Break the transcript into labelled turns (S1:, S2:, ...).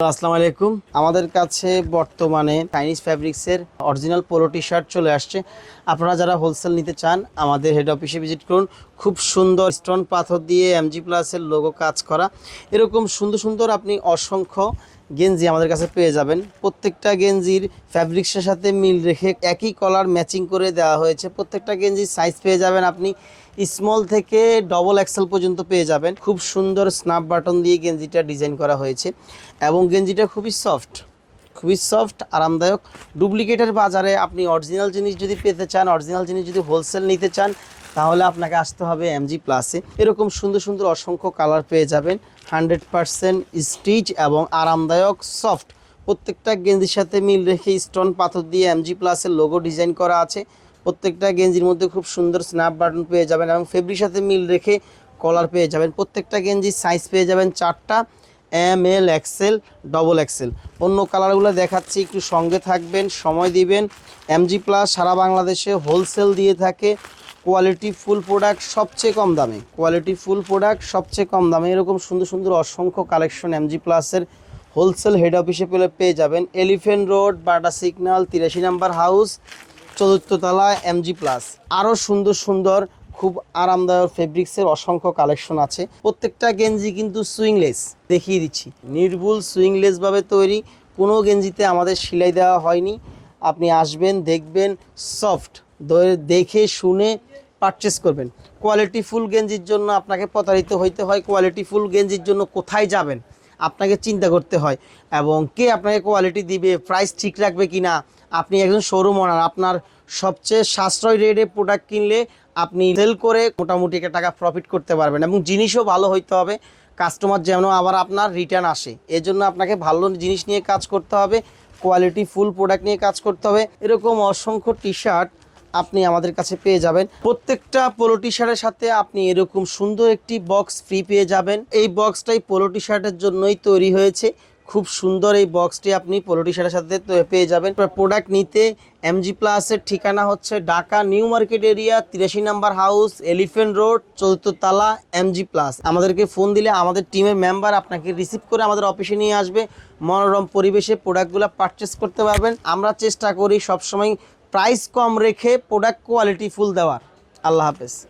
S1: আসসালামু আলাইকুম। আমাদের কাছে বর্তমানে চাইনিজ ফ্যাব্রিক্সের অরিজিনাল পোলো টি শার্ট চলে আসছে। আপনারা যারা হোলসেল নিতে চান, আমাদের হেড অফিসে ভিজিট করুন। খুব সুন্দর স্টোন পাথর দিয়ে এমজি প্লাসের লোগো কাজ করা। এরকম সুন্দর সুন্দর আপনি অসংখ্য গেঞ্জি আমাদের কাছে পেয়ে যাবেন। প্রত্যেকটা গেঞ্জির ফ্যাব্রিক্সের সাথে মিল রেখে একই কলার ম্যাচিং করে দেওয়া হয়েছে। প্রত্যেকটা গেঞ্জির সাইজ পেয়ে যাবেন আপনি। স্মল থেকে ডবল এক্সেল পর্যন্ত পেয়ে যাবেন। খুব সুন্দর স্ন্যাপ বাটন দিয়ে গেঞ্জিটা ডিজাইন করা হয়েছে এবং গেঞ্জিটা খুবই সফট খুবই সফট আরামদায়ক। ডুপ্লিকেটের বাজারে আপনি অরিজিনাল জিনিস যদি পেতে চান অরিজিনাল জিনিস যদি হোলসেল নিতে চান তাহলে আপনাকে আসতে হবে এমজি প্লাসে এরকম সুন্দর সুন্দর অসংখ্য কালার পেয়ে যাবেন। হান্ড্রেড পারসেন্ট স্টিচ এবং আরামদায়ক সফট প্রত্যেকটা গেঞ্জির সাথে মিল রেখে স্টোন পাথর দিয়ে এমজি প্লাসের লোগো ডিজাইন করা আছে। প্রত্যেকটা গেঞ্জির মধ্যে খুব সুন্দর স্ন্যাপ বাটন পেয়ে যাবেন এবং ফেব্রিক সাথে মিল রেখে কলার পেয়ে যাবেন। প্রত্যেকটা গেঞ্জির সাইজ পেয়ে যাবেন চারটা। M L XL double XL অন্য কালারগুলো দেখাচ্ছি, একটু সঙ্গে থাকবেন, সময় দিবেন। এমজি প্লাস সারা বাংলাদেশে হোলসেল দিয়ে থাকে। কোয়ালিটি ফুল প্রোডাক্ট সবচেয়ে কম দামে। কোয়ালিটি ফুল প্রোডাক্ট সবচেয়ে কম দামে। এরকম সুন্দর সুন্দর অসংখ্য কালেকশন এমজি প্লাসের হোলসেল হেড অফিসে পেলে পেয়ে যাবেন। এলিফেন্ট রোড বাটা সিগন্যাল তিরাশি নাম্বার হাউস চতুর্থ তলায় এমজি প্লাস আরও সুন্দর সুন্দর, খুব আরামদায়ক ফেব্রিক্সের অসংখ্য কালেকশন আছে। প্রত্যেকটা গেঞ্জি কিন্তু সুইংলেস দেখিয়ে দিচ্ছি। নির্ভুল সুইংলেসভাবে তৈরি, কোনো গেঞ্জিতে আমাদের সেলাই দেওয়া হয়নি। আপনি আসবেন, দেখবেন সফট দেখে শুনে পারচেস করবেন। কোয়ালিটি ফুল গেঞ্জির জন্য আপনাকে প্রতারিত হইতে হয়। কোয়ালিটি ফুল গেঞ্জির জন্য কোথায় যাবেন? আপনাকে চিন্তা করতে হয়। এবং কে আপনাকে কোয়ালিটি দিবে? প্রাইস ঠিক রাখবে কি না আপনি একজন শোরুম ওনার আপনার সবচেয়ে সাশ্রয় রেটে প্রোডাক্ট কিনলে আপনি সেল করে মোটামুটি একটা টাকা প্রফিট করতে পারবেন এবং জিনিসও ভালো হইতে হবে। কাস্টমার যেন আবার আপনার রিটার্ন আসে। এজন্য আপনাকে ভালো জিনিস নিয়ে কাজ করতে হবে। কোয়ালিটি ফুল প্রোডাক্ট নিয়ে কাজ করতে হবে। এরকম অসংখ্য টি শার্ট আপনি আমাদের কাছে পেয়ে যাবেন। প্রত্যেকটা পোলো টি শার্টের সাথে আপনি এরকম সুন্দর একটি বক্স ফ্রি পেয়ে যাবেন। এই বক্সটাই পোলো টি শার্টের জন্যই তৈরি হয়েছে। খুব সুন্দর এই বক্সটি আপনি পোলো টি শার্টের সাথে পেয়ে যাবেন। প্রোডাক্ট নিতে এমজি প্লাসের ঠিকানা হচ্ছে ঢাকা নিউ মার্কেট এরিয়া, তিরাশি নাম্বার হাউস এলিফেন্ট রোড চতুর্থ তালা এমজি প্লাস আমাদেরকে ফোন দিলে আমাদের টিমের মেম্বার আপনাকে রিসিভ করে আমাদের অফিসে নিয়ে আসবে। মনোরম পরিবেশে প্রোডাক্টগুলো পারচেস করতে পারবেন। আমরা চেষ্টা করি সবসময় প্রাইস কম রেখে প্রোডাক্ট কোয়ালিটি ফুল দেওয়ার। আল্লাহ হাফেজ।